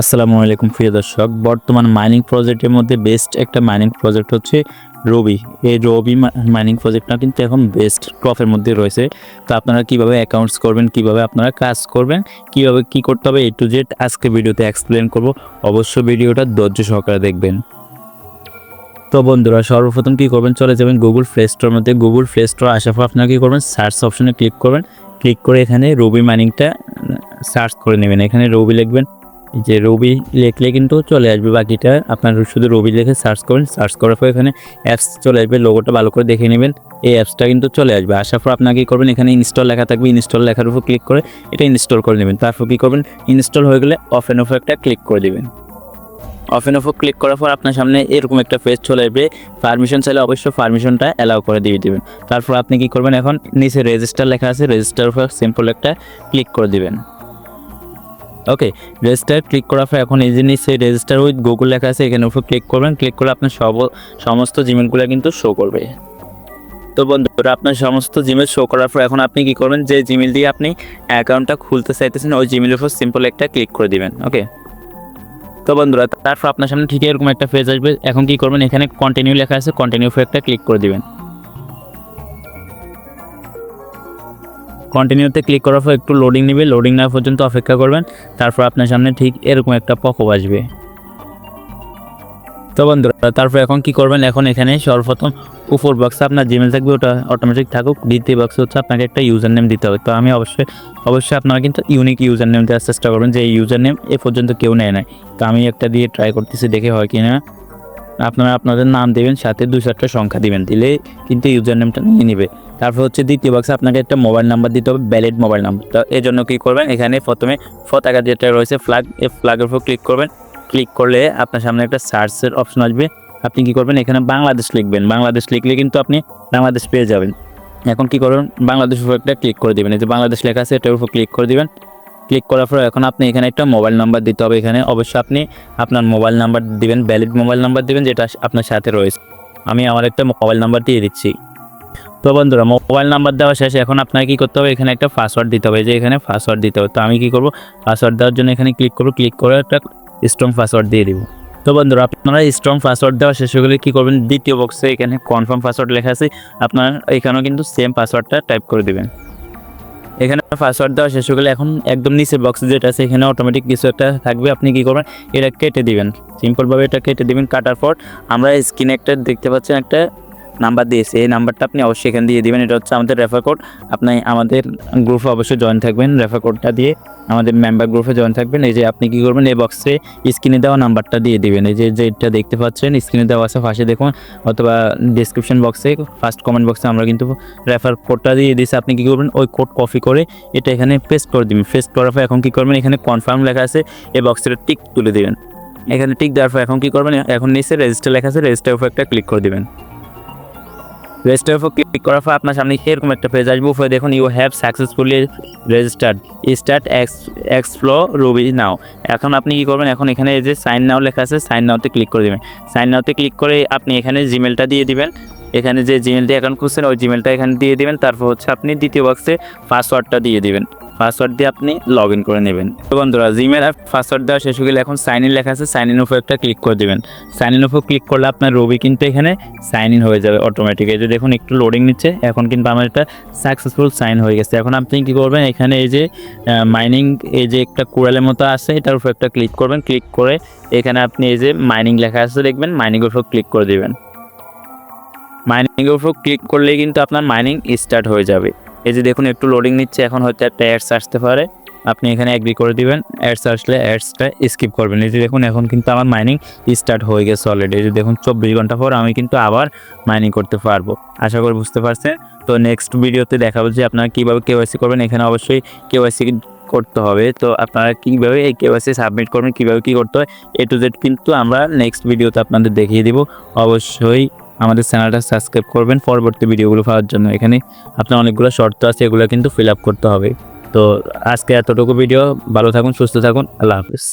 আসসালামু আলাইকুম প্রিয় দর্শক। বর্তমান মাইনিং প্রজেক্টের মধ্যে বেস্ট একটা মাইনিং প্রজেক্ট হচ্ছে রবি। এই রবি মাইনিং প্রজেক্টটা কিন্তু এখন বেস্ট টপের মধ্যে রয়েছে। তো আপনারা কীভাবে অ্যাকাউন্টস করবেন, কীভাবে আপনারা কাজ করবেন, কীভাবে কি করতে হবে এ টু জেড আজকে ভিডিওতে এক্সপ্লেন করব। অবশ্যই ভিডিওটা ধৈর্য সহকারে দেখবেন। তো বন্ধুরা, সর্বপ্রথম কী করবেন? চলে যাবেন গুগল প্লে স্টোর মধ্যে। গুগল প্লে স্টোর আসার পর আপনারা কী করবেন? সার্চ অপশনে ক্লিক করবেন। ক্লিক করে এখানে রবি মাইনিংটা সার্চ করে নেবেন। এখানে রবি লিখবেন যে রবি লিখলে কিন্তু চলে আসবে বাকিটা। আপনার শুধু রবি লিখে সার্চ করবেন সার্চ করার পর এখানে অ্যাপস চলে আসবে লোগোটা ভালো করে দেখে নেবেন। এই অ্যাপসটা কিন্তু চলে আসবে। আসার পর আপনার কী করবেন? এখানে ইনস্টল লেখা থাকবে। ইনস্টল লেখার উপর ক্লিক করে এটা ইনস্টল করে নেবেন। তারপর কী করবেন? ইনস্টল হয়ে গেলে অফ অ্যান্ড অফ একটা ক্লিক করে দেবেন। অফ অ্যান্ড অফ ক্লিক করার পর আপনার সামনে এরকম একটা পেজ চলে আসবে। পারমিশন চাইলে অবশ্যই পারমিশনটা অ্যালাউ করে দিয়ে দিবেন। তারপর আপনি কি করবেন? এখন নিচে রেজিস্টার লেখা আছে। রেজিস্টার উপর সিম্পল একটা ক্লিক করে দিবেন। ওকে রেজিস্টার ক্লিক করার পর এখন এই যে নিচে রেজিস্টার উইথ গুগল লেখা আছে, এখানে উপর ক্লিক করবেন ক্লিক করে আপনার সব, সমস্ত জিমেলগুলো কিন্তু শো করবে। তো বন্ধুরা, আপনার সমস্ত জিমেল শো করার পর এখন আপনি কি করবেন, যে জিমেল দিয়ে আপনি অ্যাকাউন্টটা খুলতে চাইতেছেন, ওই জিমেলের উপর সিম্পল একটা ক্লিক করে দিবেন ওকে তো বন্ধুরা, তারপর আপনার সামনে ঠিক এরকম একটা পেজ আসবে, এখন কি করবেন, এখানে কন্টিনিউ লেখা আছে কন্টিনিউ একটা ক্লিক করে দিবেন। কন্টিনিউতে ক্লিক করার পর একটু লোডিং নেবে লোডিং নেওয়া পর্যন্ত অপেক্ষা করবেন, তারপর আপনার সামনে ঠিক এরকম একটা পকপ আসবে। তো বন্ধুরা, তারপর এখন কি করবেন? এখন এখানে সর্বপ্রথম উপর বক্সে আপনার জিমেল থাকবে, ওটা অটোমেটিক থাকুক। দ্বিতীয় বক্সে হচ্ছে আপনাকে একটা ইউজার নেম দিতে হবে। তো আমি অবশ্যই অবশ্যই আপনারা কিন্তু ইউনিক ইউজার নেম দেওয়ার চেষ্টা করবেন, যে ইউজার নেম এ পর্যন্ত কেউ নেয় নাই। তো আমি একটা দিয়ে ট্রাই করতেছি, দেখে হয় কি না আপনারা আপনাদের নাম দেবেন, সাথে দু চারটা সংখ্যা দিবেন, দিলে কিন্তু ইউজার নেমটা নিয়ে নেবে। তারপর হচ্ছে দ্বিতীয় বক্সে আপনাকে একটা মোবাইল নাম্বার দিতে হবে ভ্যালিড মোবাইল নাম্বার তো এই জন্য কী করবেন, এখানে প্রথমে পতাকা যেটা রয়েছে ফ্ল্যাগ এই ফ্ল্যাগের উপর ক্লিক করবেন। ক্লিক করলে আপনার সামনে একটা সার্চের অপশন আসবে। আপনি কি করবেন, এখানে বাংলাদেশ লিখবেন। বাংলাদেশ লিখলে কিন্তু আপনি বাংলাদেশ পেয়ে যাবেন। এখন কি করবেন বাংলাদেশের উপর একটা ক্লিক করে দেবেন। এই যে বাংলাদেশ লেখা আছে, এটার উপর ক্লিক করে দিবেন। ক্লিক করার পর এখন আপনি এখানে একটা মোবাইল নাম্বার দিতে হবে। এখানে অবশ্যই আপনি আপনার মোবাইল নাম্বার দিবেন ভ্যালিড মোবাইল নাম্বার দিবেন, যেটা আপনার সাথে রয়েছে। আমি আমার একটা মোবাইল নাম্বার দিয়ে দিচ্ছি। তো বন্ধুরা মোবাইল নাম্বার দেওয়া শেষে এখন আপনাকে কী করতে হবে? এখানে একটা পাসওয়ার্ড দিতে হবে। যে এখানে পাসওয়ার্ড দিতে হবে। তো আমি কী করব? পাসওয়ার্ড দেওয়ার জন্য এখানে ক্লিক করব। ক্লিক করে একটা স্ট্রং পাসওয়ার্ড দিয়ে দিব। তো বন্ধুরা, আপনারা স্ট্রং পাসওয়ার্ড দেওয়া শেষ গেলে কী করবেন? দ্বিতীয় বক্সে এখানে কনফার্ম পাসওয়ার্ড লেখা আছে। আপনার এখানেও কিন্তু সেম পাসওয়ার্ডটা টাইপ করে দেবেন। এখানে পাসওয়ার্ড দেওয়া শেষ গেলে এখন একদম নিচে বক্স যেটা আছে, এখানে অটোমেটিক কিছু একটা থাকবে। আপনি কি করবেন? এটা কেটে দিবেন। সিম্পলভাবে এটা কেটে দিবেন। কাটার পর আমরা স্ক্রিনে একটা দেখতে পাচ্ছেন একটা নাম্বার দিয়েছে এই নাম্বারটা আপনি অবশ্যই এখানে দিয়ে দিবেন। এটা হচ্ছে আমাদের রেফার কোড আপনি আমাদের গ্রুপে অবশ্যই জয়েন থাকবেন। রেফার কোডটা দিয়ে আমাদের মেম্বার গ্রুপে জয়েন থাকবেন। এই যে আপনি কি করবেন, এই বক্সে স্ক্রিনে দেওয়া নাম্বারটা দিয়ে দিবেন। এই যে যেটা দেখতে পাচ্ছেন স্ক্রিনে দেওয়া আছে পাশে দেখুন, অথবা ডিসক্রিপশন বক্সে ফার্স্ট কমেন্ট বক্সে আমরা কিন্তু রেফার কোডটা দিয়ে দিয়েছি। আপনি কি করবেন, ওই কোড কপি করে এটা এখানে পেস্ট করে দিবেন। পেস্ট করার পর এখন কি করবেন, এখানে কনফার্ম লেখা আছে, এই বক্সের টিক তুলে দিবেন। এখানে টিক দেওয়ার পর এখন কি করবেন, এখন নিচে রেজিস্টার লেখা আছে রেজিস্টার উপর একটা ক্লিক করে দিবেন। রেজিস্টার উপর ক্লিক করার পর আপনার সামনে এরকম একটা পেজ আসবে। উপরে দেখুন you have successfully registered start X Xflow ruby now এখন আপনি কী করবেন? এখন এখানে যে সাইন নাও লেখা আছে সাইন নাওতে ক্লিক করে দেবেন। সাইন নাওতে ক্লিক করে আপনি এখানে জিমেলটা দিয়ে দিবেন। এখানে যে জিমেলটা অ্যাকাউন্ট খুঁজছেন, ওই জিমেলটা এখানে দিয়ে দিবেন। তারপর হচ্ছে আপনি দ্বিতীয় বক্সে পাসওয়ার্ডটা দিয়ে দিবেন। পাসওয়ার্ড দিয়ে আপনি লগ ইন করে নেবেন। তো বন্ধুরা জিমেল অ্যাপ পাসওয়ার্ড দেওয়া শেষ হয়ে গেলে এখন সাইন ইন লেখা আছে সাইন ইন উপর একটা ক্লিক করে দেবেন। সাইন ইন উপর ক্লিক করলে আপনার রবি কিন্তু এখানে সাইন ইন হয়ে যাবে অটোমেটিক এই যে দেখুন, একটু লোডিং নিচ্ছে, এখন কিন্তু আমার এটা সাকসেসফুল সাইন হয়ে গেছে। এখন আপনি কী করবেন, এখানে এই যে মাইনিং এই যে একটা কুড়ালের মতো আছে, এটার উপর একটা ক্লিক করবেন। ক্লিক করে এখানে আপনি এই যে মাইনিং লেখা আছে, দেখবেন মাইনিংয়ের উপর ক্লিক করে দেবেন। মাইনিংয়ের উপর ক্লিক করলেই কিন্তু আপনার মাইনিং স্টার্ট হয়ে যাবে। এই যে দেখুন, একটু লোডিং নিচ্ছে। এখন হয়তো একটা অ্যাডস আসতে পারে। আপনি এখানে অ্যাগ্রি করে দিবেন। অ্যাডস আসলে অ্যাডসটা স্কিপ করবেন। এই যে দেখুন, এখন কিন্তু আমার মাইনিং স্টার্ট হয়ে গেছে অলরেডি এই যে দেখুন, চব্বিশ ঘণ্টা পর আমি কিন্তু আবার মাইনিং করতে পারব। আশা করি বুঝতে পারছেন? তো নেক্সট ভিডিওতে দেখাবো যে আপনারা কীভাবে কেওয়াইসি করবেন। এখানে অবশ্যই কেওয়াইসি করতে হবে। তো আপনারা কীভাবে এই কেওয়াইসি সাবমিট করবেন, কীভাবে কী করতে হয় এ টু জেড কিন্তু আমরা নেক্সট ভিডিওতে আপনাদের দেখিয়ে দিব। অবশ্যই আমাদের চ্যানেলটা সাবস্ক্রাইব করবেন পরবর্তী ভিডিওগুলো পাওয়ার জন্য। এখানে আপনার অনেকগুলো শর্ত আছে, এগুলো কিন্তু ফিল আপ করতে হবে। তো আজকে এতটুকু ভিডিও, ভালো থাকুন, সুস্থ থাকুন, আল্লাহ হাফিজ।